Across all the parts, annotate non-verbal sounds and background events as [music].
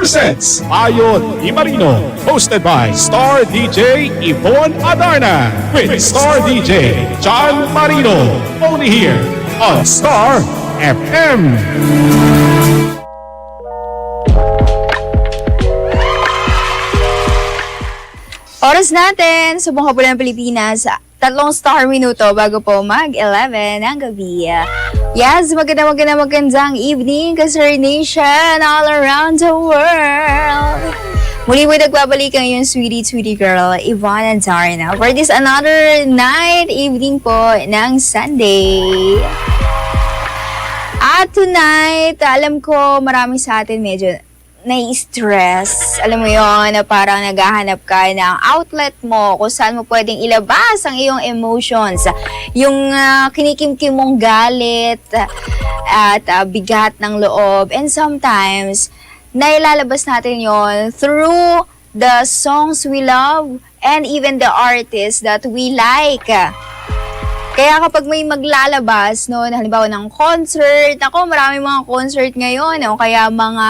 Presents Ayon Imarino, hosted by Star DJ Yvonne Adarna with Star DJ John Marino. Only here on Star FM. Oras natin sa buong kapulan ng Pilipinas, tatlong star minuto bago po mag-11 ng gabi. Yes, maganda maganda magandang evening, Kasar Nation, all around the world. Muli po nagbabalik ang iyong sweetie, sweetie girl, and Darna, for this another night, evening po ng Sunday. At tonight, alam ko marami sa atin medyo nai-stress. Alam mo yon na parang naghahanap ka ng outlet mo kung saan mo pwedeng ilabas ang iyong emotions. Yung ah, kinikimkim mong galit at ah, bigat ng loob. And sometimes, nailalabas natin yon through the songs we love and even the artists that we like. Kaya kapag may maglalabas, no, halimbawa ng concert, ako maraming mga concert ngayon, o kaya mga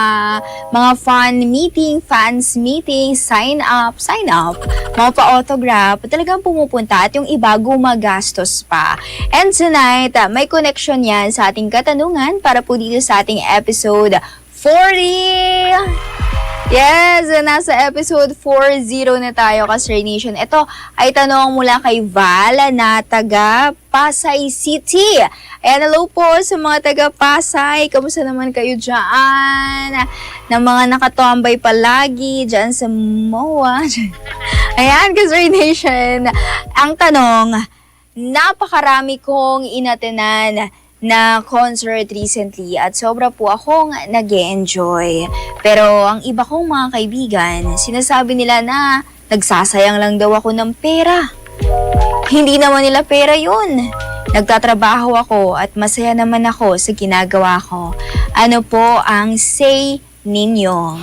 mga fan meeting, fans meeting, sign up, sign up, mga pa-autograph, talagang pumupunta at yung iba gumagastos pa. And tonight, ah, may connection yan sa ating katanungan para po dito sa ating episode 40! Yes, nasa episode 40 na tayo, Kasray Nation. Ito ay tanong mula kay Val na taga Pasay City. Ayan, hello po sa mga taga Pasay. Kamusta naman kayo dyan? Na mga nakatambay palagi dyan sa MOA. [laughs] Ayan, Kasray Nation. Ang tanong, napakarami kong inatenan na concert recently at sobra po akong nag enjoy Pero ang iba kong mga kaibigan, sinasabi nila na nagsasayang lang daw ako ng pera. Hindi naman nila pera yun. Nagtatrabaho ako at masaya naman ako sa ginagawa ko. Ano po ang say ninyo?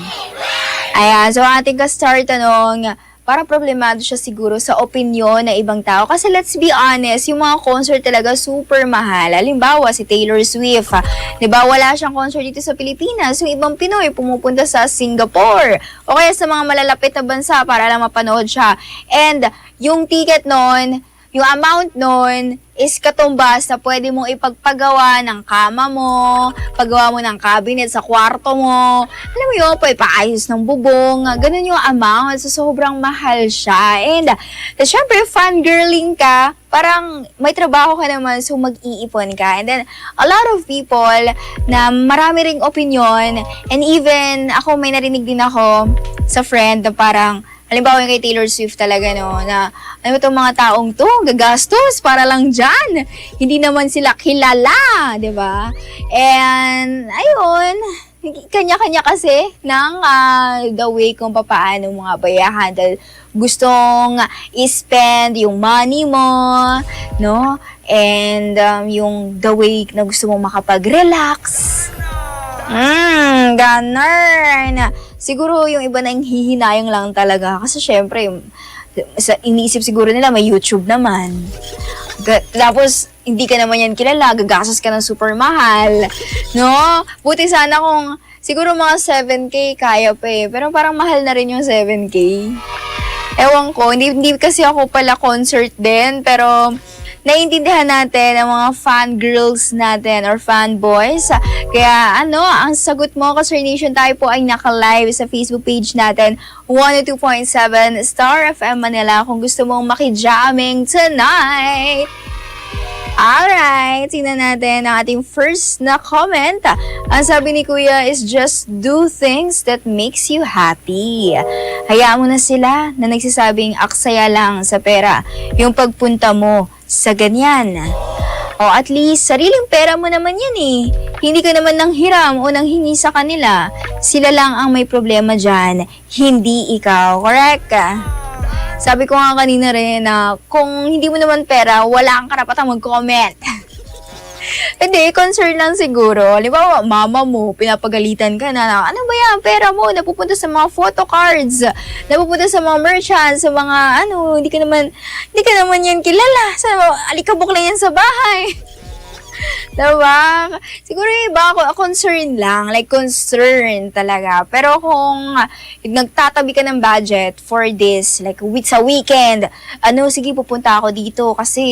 Ayan, so ating ka-star tanong, parang problemado siya siguro sa opinion ng ibang tao. Kasi let's be honest, yung mga concert talaga super mahal. Halimbawa, si Taylor Swift, ha, di ba, wala siyang concert dito sa Pilipinas. Yung ibang Pinoy pumupunta sa Singapore o kaya sa mga malalapit na bansa para lang mapanood siya. And yung ticket nun, yung amount nun is katumbas na pwede mong ipagpagawa ng kama mo, paggawa mo ng cabinet sa kwarto mo, alam mo yun, pwede paayos ng bubong, ganun yung amount, so sobrang mahal siya. And, uh, syempre, fangirling ka, parang may trabaho ka naman, so mag-iipon ka. And then, a lot of people na marami ring opinion, and even ako may narinig din ako sa friend na parang, Halimbawa yung kay Taylor Swift talaga, no, na ano itong mga taong to, gagastos para lang dyan. Hindi naman sila kilala, di ba? And, ayun, kanya-kanya kasi ng ah, the way kung paano mga bayahan dahil gustong i-spend yung money mo, no? And um, yung the way na gusto mong makapag-relax. Mm, ganun. Siguro yung iba na yung hihinayang lang talaga. Kasi syempre, sa, iniisip siguro nila may YouTube naman. Ga- tapos, hindi ka naman yan kilala, gagastos ka ng super mahal. No? Buti sana kung, siguro mga 7K kaya pa eh. Pero parang mahal na rin yung 7K. Ewan ko, hindi, hindi kasi ako pala concert din, pero naiintindihan natin ang mga fan girls natin or fan boys. Kaya ano, ang sagot mo, Kasar Nation, tayo po ay naka-live sa Facebook page natin, 102.7 Star FM Manila kung gusto mong makijamming tonight. Alright, tingnan natin ang ating first na comment. Ang sabi ni Kuya is just do things that makes you happy. Hayaan mo na sila na nagsasabing aksaya lang sa pera yung pagpunta mo sa ganyan. O at least, sariling pera mo naman yan eh. Hindi ka naman nang hiram o nang hingi sa kanila. Sila lang ang may problema dyan, hindi ikaw. Correct? Sabi ko nga kanina rin na kung hindi mo naman pera, wala kang karapatang mag-comment. [laughs] [laughs] Hindi, concern lang siguro. Halimbawa, mama mo, pinapagalitan ka na, ano ba yan, pera mo, napupunta sa mga photo cards, napupunta sa mga merchants, sa mga, ano, hindi ka naman, hindi ka naman yan kilala. Sa, alikabok lang yan sa bahay. [laughs] [laughs] Diba? Siguro yung iba ako, concern lang. Like, concern talaga. Pero kung nagtatabi ka ng budget for this, like, week sa weekend, ano, sige, pupunta ako dito kasi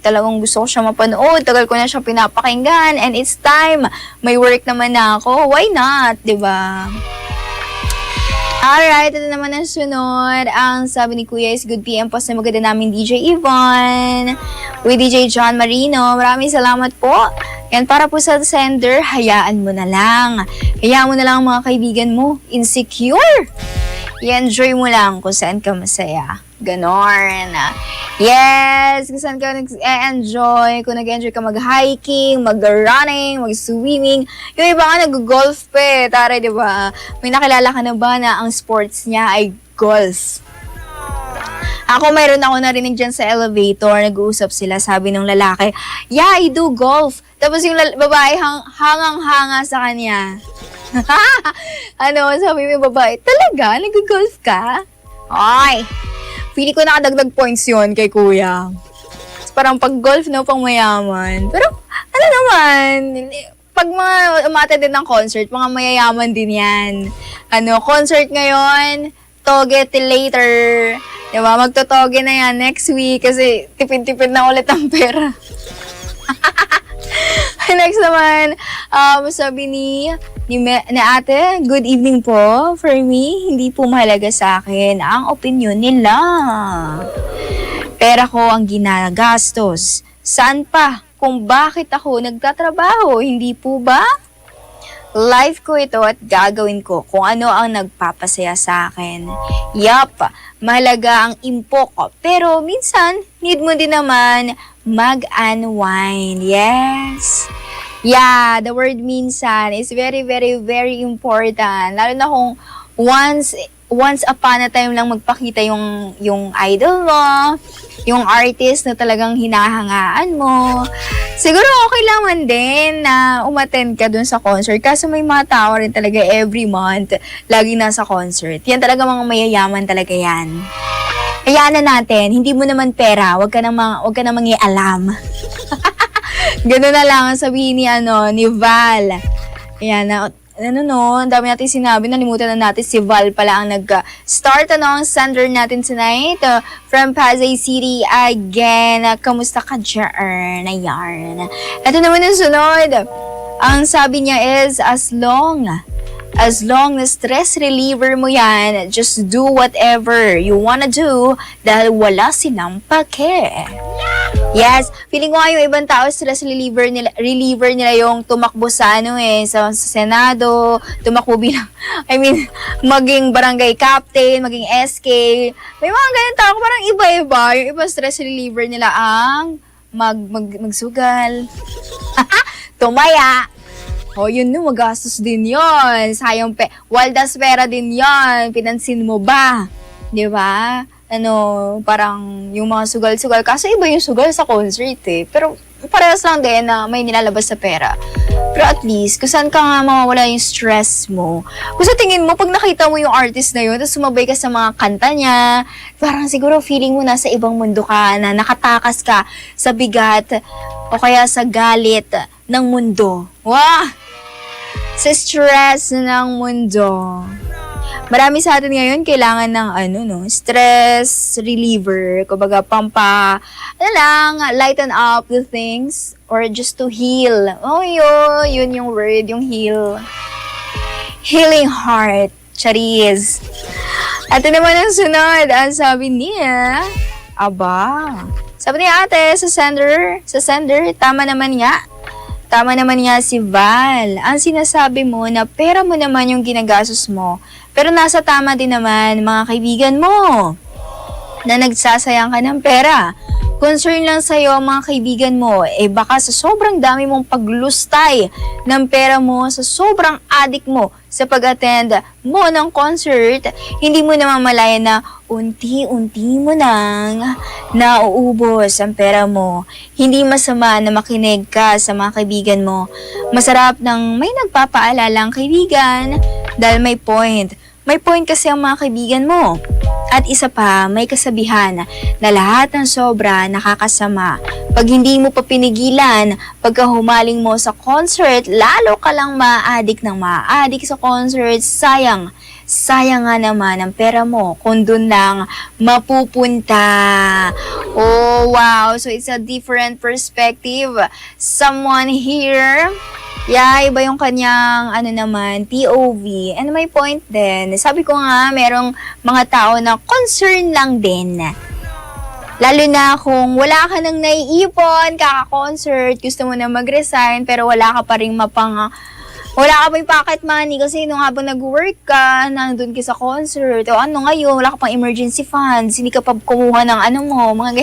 talagang gusto ko siya mapanood. Tagal ko na siya pinapakinggan and it's time. May work naman na ako. Why not? Diba? Alright, ito naman ang sunod. Ang sabi ni Kuya is good PM po sa maganda namin DJ Yvonne. With DJ John Marino. Maraming salamat po. Yan, para po sa sender, hayaan mo na lang. Hayaan mo na lang ang mga kaibigan mo. Insecure. I-enjoy mo lang kung saan ka masaya. Ganon. Yes, kung saan ka nag-enjoy, kung nag-enjoy ka mag-hiking, mag-running, mag-swimming. Yung iba nga nag-golf pa eh. Tara, di ba? May nakilala ka na ba na ang sports niya ay golf? Ako, mayroon ako narinig dyan sa elevator, nag-uusap sila, sabi ng lalaki, yeah, I do golf. Tapos yung babae hang- hangang-hanga sa kanya. [laughs] ano, sabi mo babae, talaga? Nag-golf ka? Ay, Pili ko nakadagdag points yon kay kuya. Parang pag golf na pang mayaman. Pero, ano naman, pag mga umata din ng concert, mga mayayaman din yan. Ano, concert ngayon, toge till later. Diba? Magtotoge na yan next week kasi tipid-tipid na ulit ang pera. [laughs] [laughs] Next naman, um, sabi ni, ni, Me- ni ate, good evening po. For me, hindi po mahalaga sa akin ang opinion nila. Pera ko ang ginagastos. Saan pa? Kung bakit ako nagtatrabaho, hindi po ba? Life ko ito at gagawin ko kung ano ang nagpapasaya sa akin. Yup, mahalaga ang impo ko. Pero minsan, need mo din naman mag-unwind. Yes. Yeah, the word minsan is very, very, very important. Lalo na kung once once upon a time lang magpakita yung yung idol mo, yung artist na talagang hinahangaan mo. Siguro okay lang man din na umattend ka dun sa concert. Kaso may mga tao rin talaga every month, lagi nasa concert. Yan talaga mga mayayaman talaga yan. Hayaan na natin, hindi mo naman pera, wag ka nang, mga- wag ka nang mangialam. [laughs] Ganun na lang ang sabihin ni, ano, ni Val. Ayan, ano no, ang dami natin sinabi, nalimutan na natin si Val pala ang nag-start ano, ang sender natin tonight uh, from Pasay City again. Uh, kamusta ka dyan? Ayan. Ito naman ang sunod. Ang sabi niya is, as long As long na stress reliever mo yan, just do whatever you wanna do dahil wala silang pake. Yes, feeling ko nga yung ibang tao stress reliever nila, reliever nila yung tumakbo sa ano eh, sa, sa Senado, tumakbo bilang, [laughs] I mean, maging barangay captain, maging SK. May mga ganun tao, parang iba-iba. Yung ibang stress reliever nila ang mag, mag, magsugal, [laughs] tumaya, o, yun no, magastos din yon Sayang pe, waldas pera din yon Pinansin mo ba? Di ba? Ano, parang yung mga sugal-sugal. Kaso iba yung sugal sa concert eh. Pero parehas lang din na may nilalabas sa pera. Pero at least, kung saan ka nga mawawala yung stress mo. Kung sa tingin mo, pag nakita mo yung artist na yun, tapos sumabay ka sa mga kanta niya, parang siguro feeling mo nasa ibang mundo ka, na nakatakas ka sa bigat o kaya sa galit ng mundo. Wah! Sa stress ng mundo. Marami sa atin ngayon kailangan ng ano no, stress reliever, kumbaga pampa, ano lang, lighten up the things or just to heal. Oh, yun, yun yung word, yung heal. Healing heart. Charis. At naman ang sunod. Ang sabi niya, aba, sabi niya ate, sa sender, sa sender, tama naman nga. Tama naman nga si Val. Ang sinasabi mo na pera mo naman yung ginagastos mo. Pero nasa tama din naman mga kaibigan mo na nagsasayang ka ng pera. Concern lang sa'yo ang mga kaibigan mo, eh baka sa sobrang dami mong paglustay ng pera mo, sa sobrang adik mo sa pag-attend mo ng concert, hindi mo naman malaya na unti-unti mo nang nauubos ang pera mo. Hindi masama na makinig ka sa mga kaibigan mo. Masarap nang may nagpapaalala ang kaibigan dahil may point. May point kasi ang mga kaibigan mo. At isa pa, may kasabihan na lahat ng sobra nakakasama. Pag hindi mo pa pinigilan, pagka humaling mo sa concert, lalo ka lang maadik ng maadik sa concert, sayang. Sayang nga naman ang pera mo kung doon lang mapupunta. Oh, wow. So, it's a different perspective. Someone here Yeah, iba yung kanyang, ano naman, POV. And may point din. Sabi ko nga, merong mga tao na concern lang din. Lalo na kung wala ka nang naiipon, kaka-concert, gusto mo na mag-resign, pero wala ka pa rin mapang... Wala ka pa pocket money kasi nung habang nag-work ka, nandun ka sa concert, o ano ngayon, wala ka pang emergency funds, hindi ka pa kumuha ng ano mo, mga.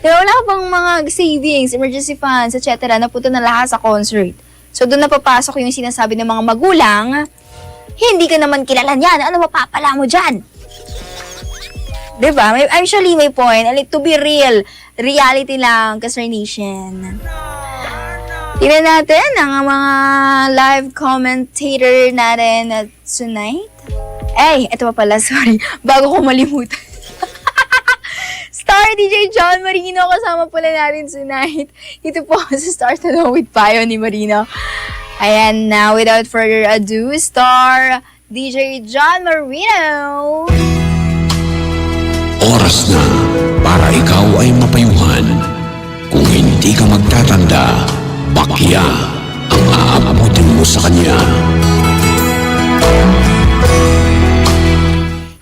Diba, [laughs] wala ka pang mga savings, emergency funds, etc. Napunta na lahat sa concert. So, doon na papasok yung sinasabi ng mga magulang, hindi ka naman kilala niyan, ano mapapala mo dyan? Diba? May, actually, may point. Like, to be real, reality lang, Kasar Nation. Tingnan natin ang mga live commentator natin at tonight. Ay, ito pa pala, [laughs] sorry. Bago ko malimutan. [laughs] Star DJ John Marino kasama pala natin tonight. Ito po sa Star Tanong with Payo ni Marino. Ayan na, without further ado, Star DJ John Marino. Oras na para ikaw ay mapayuhan. Kung hindi ka magtatanda, bakya ang aabutin mo sa kanya.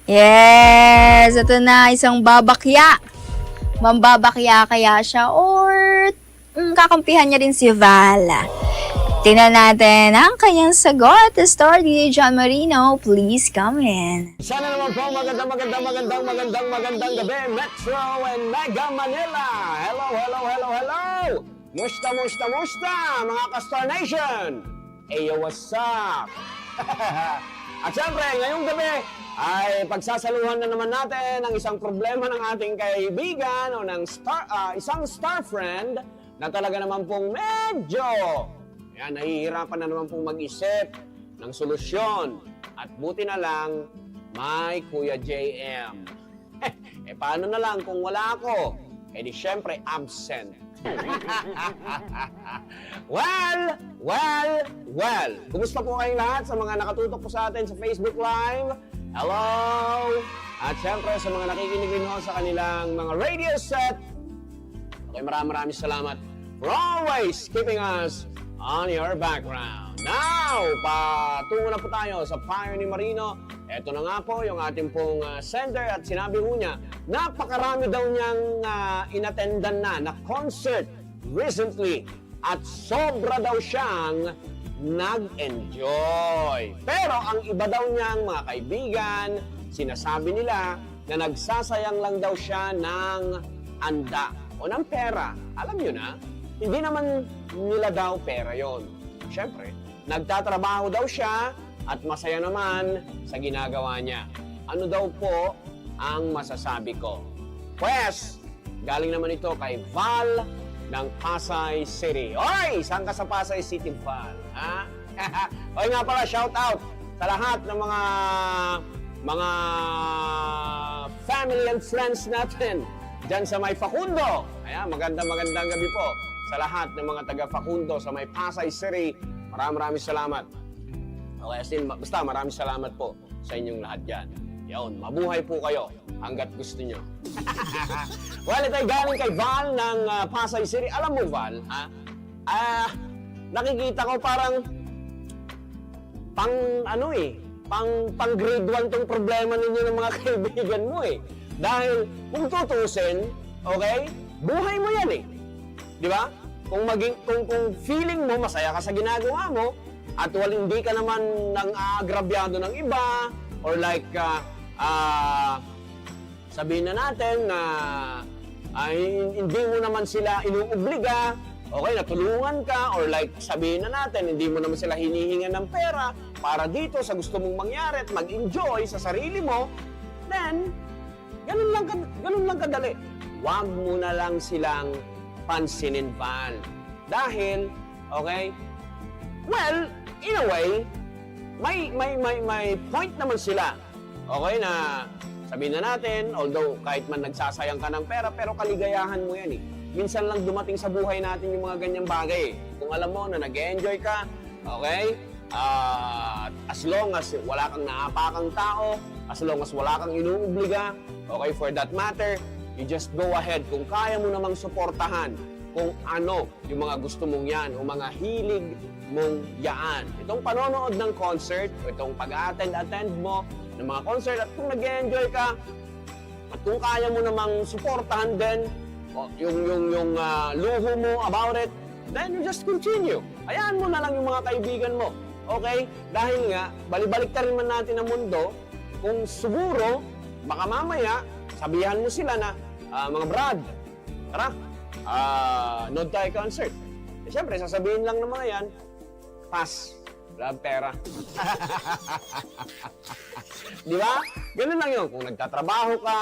Yes! Ito na, isang babakya. Mambabakya kaya siya or mm, kakampihan niya rin si Val. Tingnan natin ang kanyang sagot. Star DJ John Marino, please come in. Sana naman po magandang magandang magandang magandang magandang gabi Metro and Mega Manila. Hello, hello, hello, hello. Musta, musta, musta mga ka-Star Nation. Eyo, what's up? [laughs] At syempre, ngayong gabi ay pagsasaluhan na naman natin ang isang problema ng ating kaibigan o ng star, ah, isang star friend na talaga naman pong medyo yan, nahihirapan na naman pong mag-isip ng solusyon. At buti na lang, may Kuya JM. [laughs] eh, paano na lang kung wala ako? Eh di syempre, absent. [laughs] well, well, well. Kumusta po kayong lahat sa mga nakatutok po sa atin sa Facebook Live? Hello! At syempre sa mga nakikinig rin ho sa kanilang mga radio set, Okay, maraming maraming salamat for always keeping us on your background. Now, patungo na po tayo sa ni Marino. Ito na nga po yung ating pong uh, sender at sinabi ho niya, napakarami daw niyang uh, inattendan na na concert recently at sobra daw siyang nag-enjoy. Pero ang iba daw niyang mga kaibigan, sinasabi nila na nagsasayang lang daw siya ng anda o ng pera. Alam niyo na, hindi naman nila daw pera yon. Siyempre, nagtatrabaho daw siya at masaya naman sa ginagawa niya. Ano daw po ang masasabi ko? Pues, galing naman ito kay Val ng Pasay City. Oy, saan ka sa Pasay City, Val? Ha? [laughs] Oy nga pala, shout out sa lahat ng mga mga family and friends natin dyan sa may Facundo. Ayan, magandang magandang gabi po sa lahat ng mga taga Facundo sa may Pasay City. Maraming maraming salamat. Okay, as in, basta maraming salamat po sa inyong lahat dyan. Yun, mabuhay po kayo hanggat gusto nyo. [laughs] well, ito ay galing kay Val ng ah, Pasay City. Alam mo, Val, ha? Ah, nakikita ko parang pang ano eh, pang, pang grade 1 tong problema ninyo ng mga [laughs] kaibigan mo eh. Dahil kung tutusin, okay, buhay mo yan eh. Di ba? Kung maging kung kung feeling mo masaya ka sa ginagawa mo at wal hindi ka naman nang aagrabyado ng iba or like ah, ah, sabihin na natin na ay hindi mo naman sila inuobliga, okay, natulungan ka, or like sabihin na natin, hindi mo naman sila hinihinga ng pera para dito sa gusto mong mangyari at mag-enjoy sa sarili mo, then, ganun lang, ganun lang kadali. Huwag mo na lang silang pansinin, Val. Dahil, okay, well, in a way, may, may, may, may point naman sila. Okay na sabihin na natin, although kahit man nagsasayang ka ng pera, pero kaligayahan mo yan eh. Minsan lang dumating sa buhay natin yung mga ganyang bagay eh. Kung alam mo na nag-enjoy ka, okay? Ah, as long as wala kang naapakang tao, as long as wala kang inuobliga, okay, for that matter, you just go ahead. Kung kaya mo namang suportahan kung ano yung mga gusto mong yan o mga hilig mong yaan. Itong panonood ng concert, o itong pag-attend-attend mo ng mga concert at kung nag-enjoy ka, at kung kaya mo namang suportahan din o, yung, yung, yung ah, luho mo about it, then you just continue. Hayaan mo na lang yung mga kaibigan mo. Okay? Dahil nga, balibalik ka rin man natin ang mundo, kung siguro, baka mamaya, sabihan mo sila na, ah, mga brad, tara, ah, nod tayo concert. Eh, Siyempre, sasabihin lang ng mga yan, pass, akong pera. [laughs] Di ba? Ganun lang yun. Kung nagtatrabaho ka,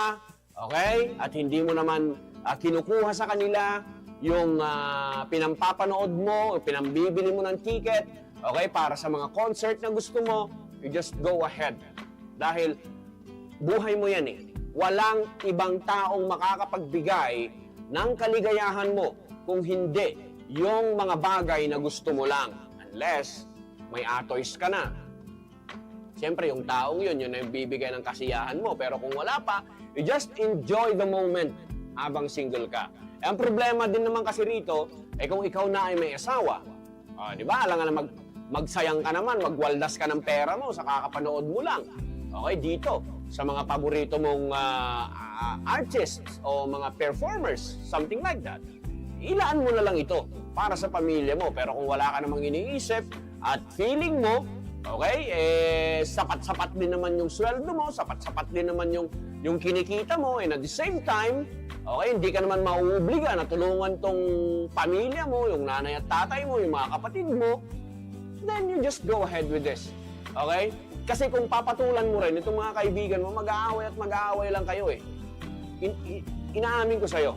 okay, at hindi mo naman ah, kinukuha sa kanila yung ah, pinampapanood mo, pinambibili mo ng ticket, okay, para sa mga concert na gusto mo, you just go ahead. Dahil buhay mo yan eh. Walang ibang taong makakapagbigay ng kaligayahan mo kung hindi yung mga bagay na gusto mo lang. Unless may atoys ka na. Siyempre, yung taong yun, yun na yung bibigay ng kasiyahan mo. Pero kung wala pa, you just enjoy the moment habang single ka. Eh, ang problema din naman kasi rito, eh kung ikaw na ay may asawa, ah, di ba, alam nga na mag, magsayang ka naman, magwaldas ka ng pera mo sa kakapanood mo lang. Okay, dito, sa mga paborito mong ah, artists o mga performers, something like that. Ilaan mo na lang ito para sa pamilya mo. Pero kung wala ka namang iniisip at feeling mo, okay, eh, sapat-sapat din naman yung sweldo mo, sapat-sapat din naman yung, yung kinikita mo, and at the same time, okay, hindi ka naman mauobliga na tulungan tong pamilya mo, yung nanay at tatay mo, yung mga kapatid mo, then you just go ahead with this. Okay? Kasi kung papatulan mo rin itong mga kaibigan mo, mag-aaway at mag-aaway lang kayo eh. In- i- inaamin ko sa'yo,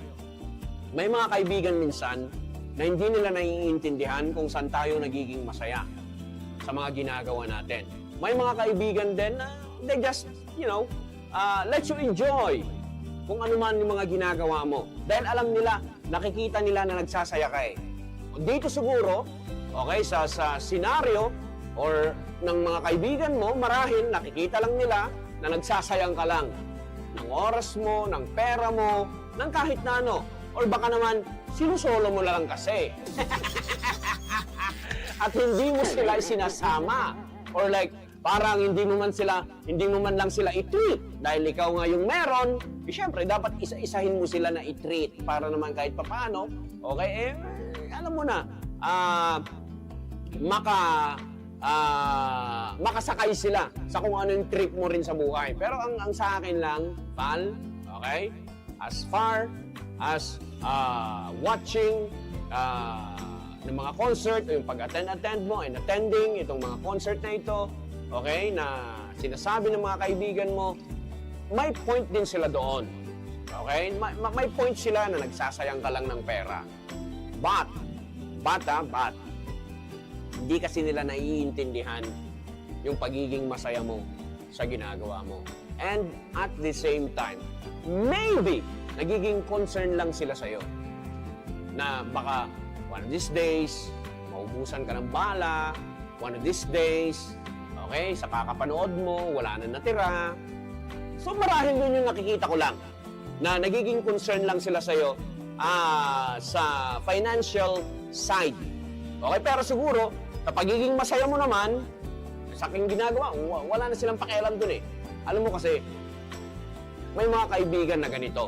may mga kaibigan minsan na hindi nila naiintindihan kung saan tayo nagiging masaya sa mga ginagawa natin. May mga kaibigan din na they just, you know, uh, let you enjoy kung ano man yung mga ginagawa mo. Dahil alam nila, nakikita nila na nagsasaya ka eh. Dito siguro, okay, sa, sa senaryo or ng mga kaibigan mo, marahil nakikita lang nila na nagsasayang ka lang ng oras mo, ng pera mo, ng kahit na ano. Or baka naman, sinusolo mo na lang kasi. [laughs] At hindi mo sila sinasama. Or like, parang hindi mo man sila, hindi mo man lang sila i-treat. Dahil ikaw nga yung meron, eh, syempre, dapat isa-isahin mo sila na i-treat para naman kahit papano, okay, eh, alam mo na, ah, maka, ah, makasakay sila sa kung ano yung trip mo rin sa buhay. Pero ang, ang sa akin lang, pal, okay, as far as ah, watching ah, ng mga concert, yung pag-attend-attend mo and attending itong mga concert na ito, okay, na sinasabi ng mga kaibigan mo, may point din sila doon. Okay? May, ma- may point sila na nagsasayang ka lang ng pera. But, but ah, but, hindi kasi nila naiintindihan yung pagiging masaya mo sa ginagawa mo. And at the same time, maybe, nagiging concern lang sila sa'yo na baka one of these days, maubusan ka ng bala, one of these days, okay, sa kakapanood mo, wala na natira. So marahil yun yung nakikita ko lang, na nagiging concern lang sila sa'yo ah, sa financial side. Okay, pero siguro, sa pagiging masaya mo naman, sa aking ginagawa, wa- wala na silang pakialam dun eh. Alam mo kasi, may mga kaibigan na ganito.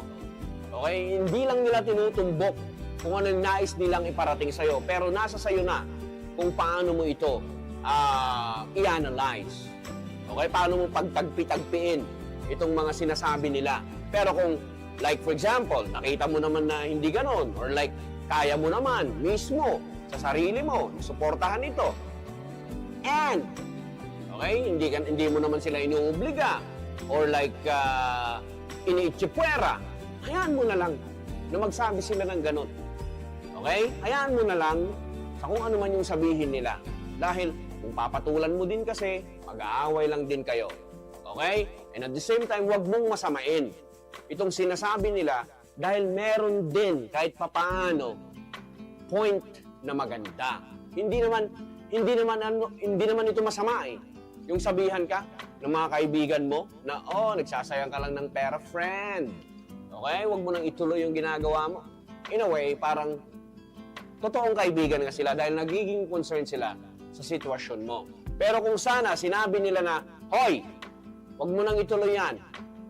Okay? Hindi lang nila tinutumbok kung ano yung nais nilang iparating sa'yo. Pero nasa sa'yo na kung paano mo ito ah, i-analyze. Okay? Paano mo pagtagpi-tagpiin itong mga sinasabi nila. Pero kung like for example, nakita mo naman na hindi ganon, or like, kaya mo naman, mismo, sa sarili mo, suportahan ito. And, okay, hindi, ka, hindi mo naman sila inuobliga, or like, uh, iniitsipwera, hayaan mo na lang na magsabi sila ng ganon. Okay? Hayaan mo na lang sa kung ano man yung sabihin nila. Dahil kung papatulan mo din kasi, mag-aaway lang din kayo. Okay? And at the same time, huwag mong masamain itong sinasabi nila dahil meron din kahit papaano point na maganda. Hindi naman hindi naman ano, hindi naman ito masama eh. Yung sabihan ka ng mga kaibigan mo na oh, nagsasayang ka lang ng pera, friend. Okay? Huwag mo nang ituloy yung ginagawa mo. In a way, parang totoong kaibigan nga sila dahil nagiging concern sila sa sitwasyon mo. Pero kung sana sinabi nila na, Hoy, wag mo nang ituloy yan.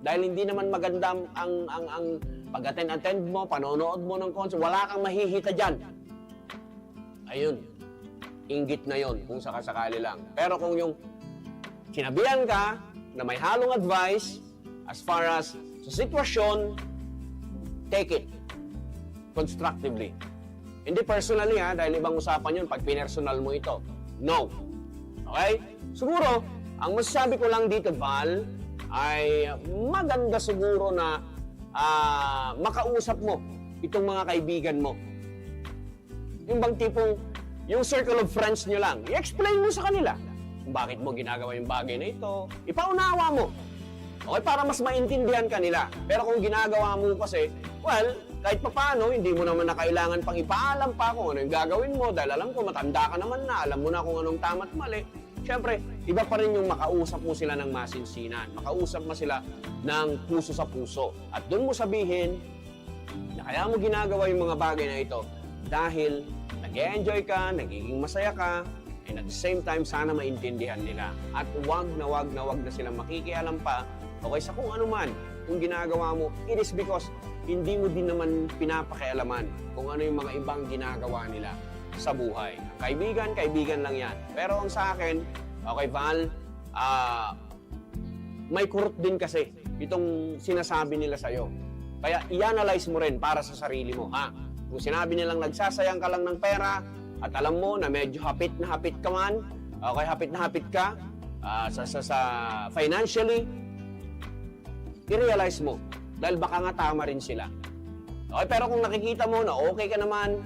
Dahil hindi naman maganda ang, ang, ang pag-attend-attend mo, panonood mo ng concert, wala kang mahihita dyan. Ayun, inggit na yon kung sakasakali lang. Pero kung yung sinabihan ka na may halong advice as far as sa sitwasyon, take it constructively. Hindi personally ha, dahil ibang usapan yun pag pinersonal mo ito. No. Okay? Siguro, ang masasabi ko lang dito, Val, ay maganda siguro na ah, makausap mo itong mga kaibigan mo. Yung bang tipong, yung circle of friends nyo lang, i-explain mo sa kanila kung bakit mo ginagawa yung bagay na ito. Ipaunawa mo. Okay, para mas maintindihan ka nila. Pero kung ginagawa mo kasi, well, kahit papano, hindi mo naman na kailangan pang ipaalam pa kung ano yung gagawin mo dahil alam ko matanda ka naman na, alam mo na kung anong tama't mali. Siyempre, iba pa rin yung makausap mo sila ng masinsinan. Makausap mo sila ng puso sa puso. At doon mo sabihin na kaya mo ginagawa yung mga bagay na ito dahil nag enjoy ka, nagiging masaya ka, and at the same time, sana maintindihan nila. At wag na wag na wag na silang makikialam pa okay, sa kung ano man kung ginagawa mo, it is because hindi mo din naman pinapakialaman kung ano yung mga ibang ginagawa nila sa buhay. Kaibigan, kaibigan lang yan. Pero ang sa akin, okay, Val, ah, may kurot din kasi itong sinasabi nila sa'yo. Kaya i-analyze mo rin para sa sarili mo, ha? Kung sinabi nilang nagsasayang ka lang ng pera at alam mo na medyo hapit na hapit ka man, okay, hapit na hapit ka ah, sa, sa, sa financially, i-realize mo dahil baka nga tama rin sila. Okay, pero kung nakikita mo na okay ka naman,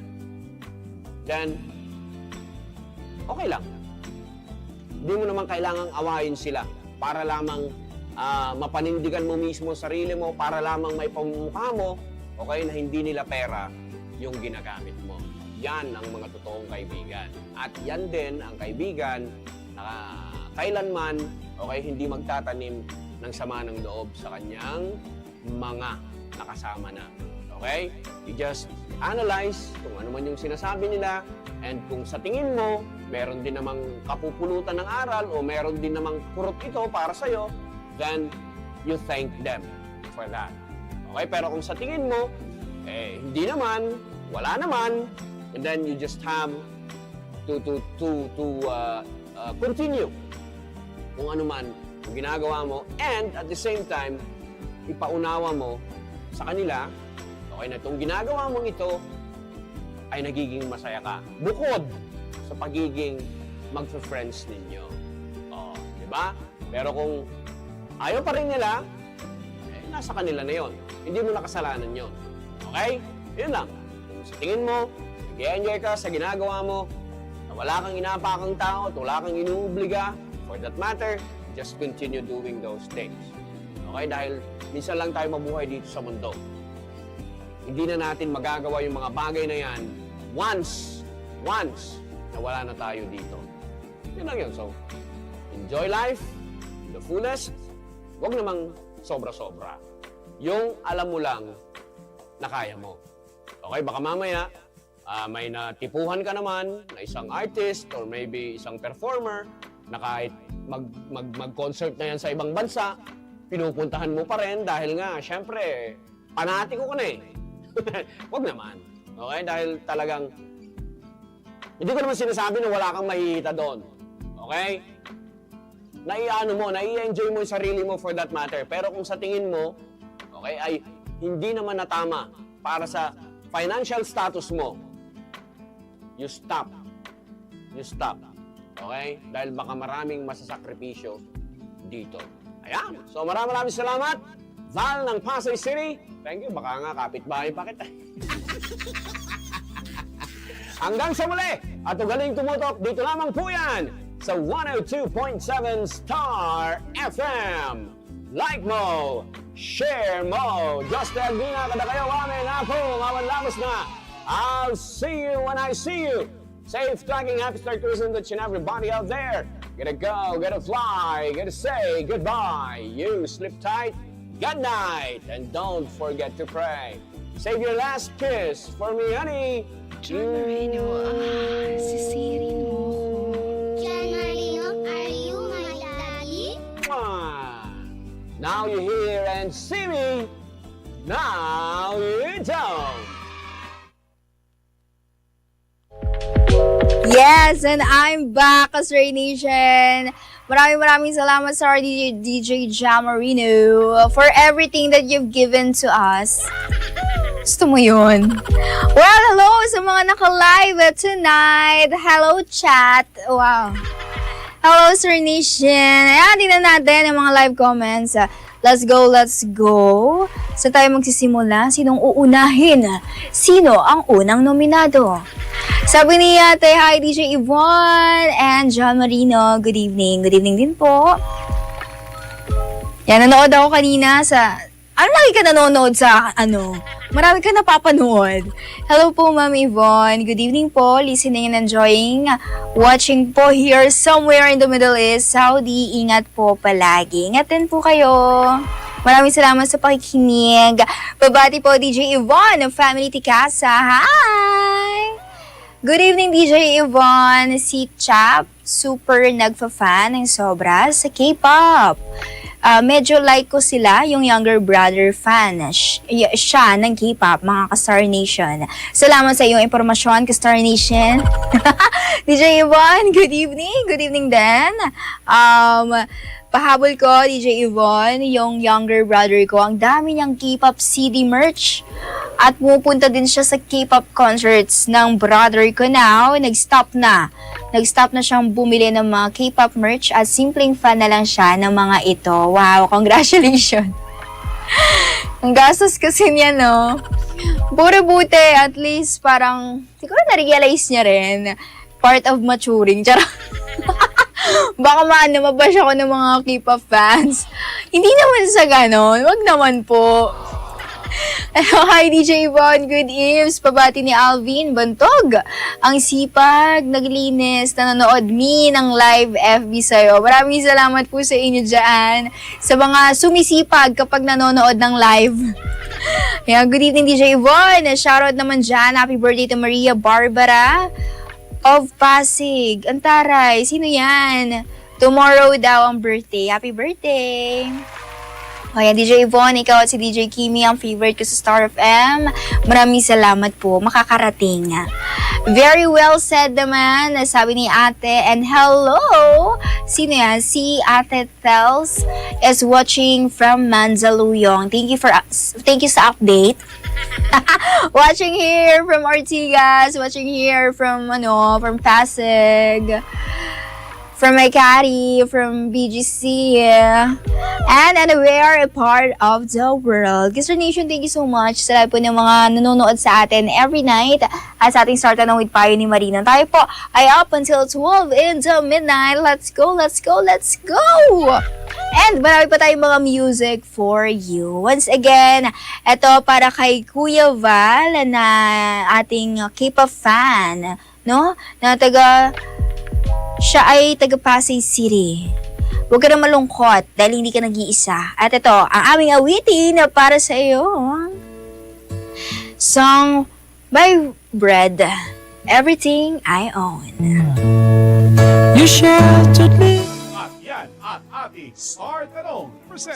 then okay lang. Hindi mo naman kailangang awayin sila para lamang ah, mapanindigan mo mismo sarili mo, para lamang may pamumukha mo, okay, na hindi nila pera yung ginagamit mo. Yan ang mga totoong kaibigan. At yan din ang kaibigan na kailanman, okay, hindi magtatanim ng sama ng loob sa kanyang mga nakasama na. Okay? You just analyze kung ano man yung sinasabi nila and kung sa tingin mo, meron din namang kapupulutan ng aral o meron din namang kurot ito para sa'yo, then you thank them for that. Okay? Pero kung sa tingin mo, eh, hindi naman, wala naman, and then you just have to to to to uh, uh, continue kung ano man yung ginagawa mo. And at the same time ipaunawa mo sa kanila okay na itong ginagawa mong ito ay nagiging masaya ka bukod sa pagiging magfe-friends ninyo. Oh, di ba? pero kung ayaw pa rin nila eh, nasa kanila na yon hindi mo nakasalanan yon okay? yun lang kung sa tingin mo nag-enjoy ka sa ginagawa mo na wala kang inapakang tao at wala kang inuobliga for that matter just continue doing those things okay? dahil minsan lang tayo mabuhay dito sa mundo hindi na natin magagawa yung mga bagay na yan once, once na wala na tayo dito. Yun lang yun. So, enjoy life, the fullest. Huwag namang sobra-sobra. Yung alam mo lang na kaya mo. Okay, baka mamaya, ah, may natipuhan ka naman na isang artist or maybe isang performer na kahit mag, mag, mag-concert na yan sa ibang bansa, pinupuntahan mo pa rin dahil nga, syempre, panatiko ka na eh. [laughs] Huwag naman. Okay? Dahil talagang, hindi ko naman sinasabi na wala kang mahihita doon. Okay? Naiano mo, nai-enjoy mo yung sarili mo for that matter. Pero kung sa tingin mo, okay, ay hindi naman natama para sa financial status mo, you stop. You stop. Okay? Dahil baka maraming masasakripisyo dito. Ayan. So maraming maraming salamat. Val ng Pasay City. Thank you. Baka nga kapitbahay pa kita. [laughs] Hanggang sa muli. At ugaling tumutok dito lamang po yan sa 102.7 Star FM. Like mo, share mo. Just Albina, kada kayo amin na po, mawanlamos na. I'll see you when I see you. Safe tracking, happy start cruising to everybody out there. Gotta go, gotta fly, gotta say goodbye. You sleep tight, good night, and don't forget to pray. Save your last kiss for me, honey. Marino, ah, Now you hear and see me. Now you don't. Yes, and I'm back, Kasray Nation. Maraming maraming salamat sa DJ, DJ Jamarino for everything that you've given to us. Gusto mo yun? Well, hello sa mga naka-live tonight. Hello, chat. Wow. Hello, Sir Nation. Ayan, tingnan natin ang mga live comments. Let's go, let's go. Sa tayo magsisimula, sinong uunahin? Sino ang unang nominado? Sabi ni ate, hi DJ Yvonne and John Marino. Good evening. Good evening din po. Yan, nanood ako kanina sa... Ano lagi ka nanonood sa ano? Marami ka napapanood. Hello po, Ma'am Yvonne. Good evening po. Listening and enjoying. Watching po here somewhere in the Middle East, Saudi. Ingat po palagi. Ingat din po kayo. Maraming salamat sa pakikinig. Babati po, DJ Yvonne ng Family Tikasa. Hi! Good evening, DJ Yvonne. Si Chap, super nagfa-fan ng sobra sa K-pop. Ah, medyo like ko sila, yung younger brother fan. Siya ng K-pop, mga ka-Star Nation. Salamat sa iyong impormasyon, ka-Star Nation. [laughs] DJ Yvonne, good evening. Good evening din. Um, pahabol ko, DJ Yvonne, yung younger brother ko. Ang dami niyang K-pop CD merch. At pumupunta din siya sa K-pop concerts ng brother ko now. Nag-stop na. Nag-stop na siyang bumili ng mga K-pop merch at simpleng fan na lang siya ng mga ito. Wow, [laughs] congratulations! Ang gastos kasi niya, no? Puro buti, at least parang, siguro na-realize niya rin. Part of maturing. Charot. Baka maano, mabash ako ng mga K-pop fans. Hindi naman sa ganon. Wag naman po. [laughs] Hello, hi DJ Yvonne. Good eves. Pabati ni Alvin Bantog. Ang sipag, naglinis, nanonood me ng live FB sa'yo. Maraming salamat po sa inyo dyan. Sa mga sumisipag kapag nanonood ng live. [laughs] Ayan, good evening DJ Yvonne. Shoutout naman dyan. Happy birthday to Maria Barbara of Pasig. Antaray, sino yan? Tomorrow daw ang birthday. Happy birthday! O DJ Yvonne, ikaw at si DJ Kimi ang favorite ko sa Star FM. Maraming salamat po, makakarating. Very well said naman, sabi ni ate. And hello! Sino yan? Si Ate Thels is watching from Manzaluyong. Thank you for thank you sa update. [laughs] watching here from Ortigas, watching here from ano, from Pasig from Makati, from BGC, and anywhere a part of the world. Kisser Nation, thank you so much sa lahat po ng mga nanonood sa atin every night at sa ating Start Tanong with Payo ni Marina. Tayo po ay up until 12 in the midnight. Let's go, let's go, let's go! And marami pa tayong mga music for you. Once again, ito para kay Kuya Val na ating K-pop fan, no? Na taga siya ay taga Pasay City. Huwag ka na malungkot dahil hindi ka nag-iisa. At ito, ang aming awitin na para sa iyo. Song by Bread. Everything I Own. At yan at ating Star Tanong present